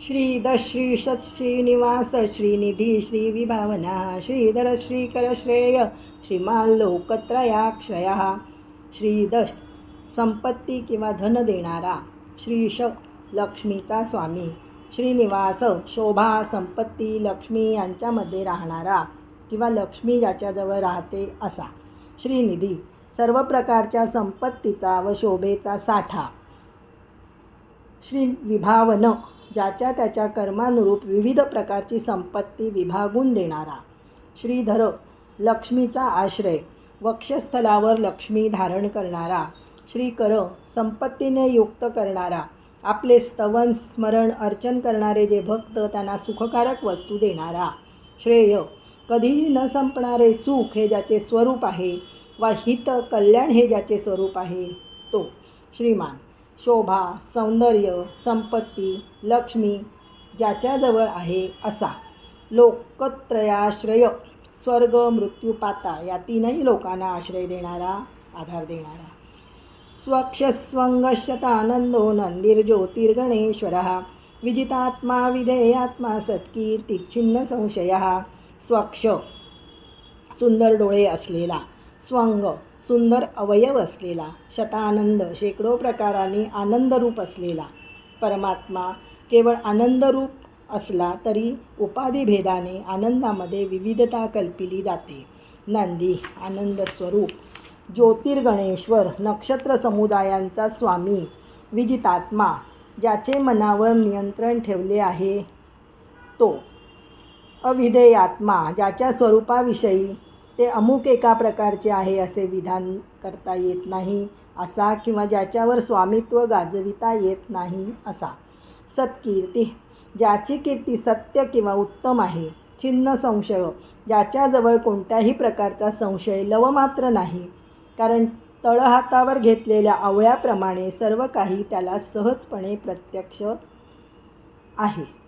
श्रीदश्री श्रीनिवास श्रीनिधी श्रीविभावना श्रीधर श्रीकर श्रेय श्रीमान संपत्ती किंवा धन देणारा श्रीश लक्ष्मीचा स्वामी श्रीनिवास शोभा संपत्ती लक्ष्मी यांच्यामध्ये राहणारा किंवा लक्ष्मी ज्याच्याजवळ राहते असा श्रीनिधी सर्व प्रकारच्या संपत्तीचा व शोभेचा साठा श्री विभावन ज्याच्या त्याच्या कर्मानुरूप विविध प्रकारची संपत्ती विभागून देणारा. श्रीधर लक्ष्मीचा आश्रय वक्षस्थलावर लक्ष्मी धारण करणारा. श्रीकर संपत्तीने युक्त करणारा. आपले स्तवन स्मरण अर्चन करणारे जे भक्त त्यांना सुखकारक वस्तू देणारा. श्रेय कधीही न संपणारे सुख हे ज्याचे स्वरूप आहे वा हित कल्याण हे ज्याचे स्वरूप आहे तो श्रीमान. शोभा सौंदर्य संपत्ती लक्ष्मी ज्याच्याजवळ आहे असा. लोकत्रयाश्रय स्वर्ग मृत्यू पाताळ या तीनही लोकांना आश्रय देणारा आधार देणारा. स्वक्षस्वंगशतानंदो नंदिर्ज्योतिर्गणेश्वर विजितात्मा विधेयात्मा सत्कीर्तिच्छिन्न संशय स्वक्ष सुंदर डोळे असलेला स्वंग. सुंदर अवयव असलेला शतानंद शेकडो प्रकारांनी आनंदरूप असलेला परमात्मा केवळ आनंदरूप असला तरी उपाधिभेदाने आनंदामध्ये विविधता कल्पिली जाते. नंदी आनंद स्वरूप ज्योतिर्गणेश्वर नक्षत्र समुदायांचा स्वामी विजितात्मा ज्याचे मनावर नियंत्रण ठेवले आहे तो. अविधेयात्मा ज्याच्या स्वरूपाविषयी ते अमुक एका प्रकारचे आहे असे विधान करता येत नाही असा किंवा ज्याच्यावर स्वामित्व गाजविता येत नाही असा. सत्कीर्ती ज्याची कीर्ती सत्य किंवा उत्तम आहे. छिन्न संशय ज्याच्याजवळ कोणत्याही प्रकारचा संशय लवमात्र नाही. कारण तळहातावर घेतलेल्या आवळ्याप्रमाणे सर्व काही त्याला सहजपणे प्रत्यक्ष आहे.